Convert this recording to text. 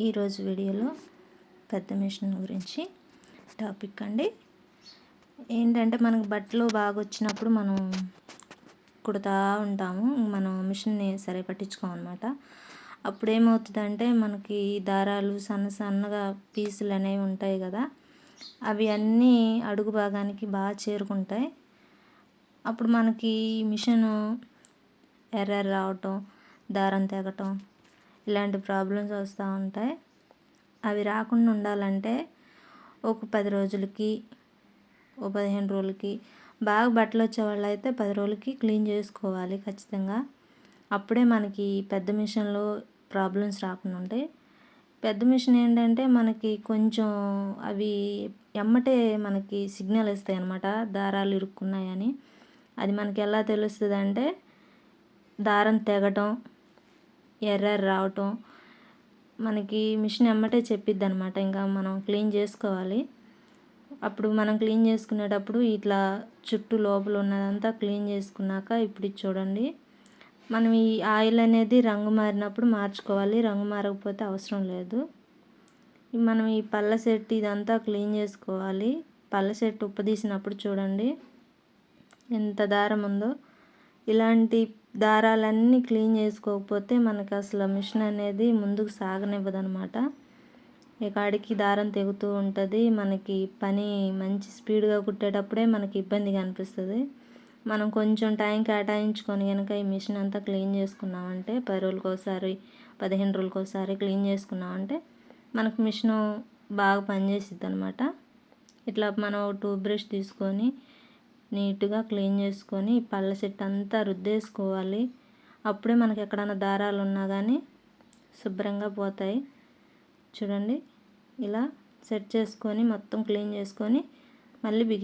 ఈరోజు వీడియోలో పెద్ద మిషన్ గురించి టాపిక్ అండి. ఏంటంటే మనకు బట్టలు బాగా వచ్చినప్పుడు మనం కుడతా ఉంటాము. మనం మిషన్ని సరే పట్టించుకోమన్నమాట. అప్పుడు ఏమవుతుందంటే మనకి దారాలు సన్న సన్నగా పీసులు అనేవి ఉంటాయి కదా అవి అన్నీ అడుగు భాగానికి బాగా చేరుకుంటాయి. అప్పుడు మనకి మిషన్ ఎర్ర రావటం దారం తెగటం ఇలాంటి ప్రాబ్లమ్స్ వస్తూ ఉంటాయి. అవి రాకుండా ఉండాలంటే ఒక పది రోజులకి ఓ పదిహేను రోజులకి బాగా బట్టలు వచ్చేవాళ్ళు అయితే పది రోజులకి క్లీన్ చేసుకోవాలి ఖచ్చితంగా. అప్పుడే మనకి పెద్ద మిషన్లో ప్రాబ్లమ్స్ రాకుండా ఉంటాయి. పెద్ద మిషన్ ఏంటంటే మనకి కొంచెం అవి ఎమ్మటే మనకి సిగ్నల్ ఇస్తాయి అనమాట దారాలు ఇరుక్కున్నాయని. అది మనకి ఎలా తెలుస్తుంది అంటే దారం తెగటం ఎర్రర్ రావటం మనకి మిషన్ ఎమ్మటే చెప్పిద్ది అనమాట ఇంకా మనం క్లీన్ చేసుకోవాలి. అప్పుడు మనం క్లీన్ చేసుకునేటప్పుడు ఇట్లా చుట్టూ లోపల ఉన్నదంతా క్లీన్ చేసుకున్నాక ఇప్పుడు చూడండి. మనం ఈ ఆయిల్ అనేది రంగు మారినప్పుడు మార్చుకోవాలి. రంగు మారకపోతే అవసరం లేదు. మనం ఈ పళ్ళ సెట్ ఇదంతా క్లీన్ చేసుకోవాలి. పళ్ళ సెట్ ఉప్పదీసినప్పుడు చూడండి. ఎంత దారం ఉందో. ఇలాంటి దారాలన్నీ క్లీన్ చేసుకోకపోతే మనకు అసలు మిషన్ అనేది ముందుకు సాగనివ్వదు అనమాట కాడికి దారం తెగుతూ ఉంటుంది. మనకి పని మంచి స్పీడ్గా కుట్టేటప్పుడే మనకి ఇబ్బందిగా అనిపిస్తుంది మనం కొంచెం టైం కేటాయించుకొని కనుక ఈ మిషన్ అంతా క్లీన్ చేసుకున్నామంటే పది రోజులకి ఒకసారి పదిహేను రోజులకి ఒకసారి క్లీన్ చేసుకున్నామంటే మనకు మిషన్ బాగా పనిచేసిద్ది అనమాట ఇట్లా మనం టూత్ బ్రష్ తీసుకొని నీట్గా క్లీన్ చేసుకొని పళ్ళ చెట్టు అంతా రుద్దేసుకోవాలి. అప్పుడే మనకి ఎక్కడైనా దారాలు ఉన్నా కానీ శుభ్రంగా పోతాయి. చూడండి ఇలా సెట్ చేసుకొని మొత్తం క్లీన్ చేసుకొని మళ్ళీ బిగి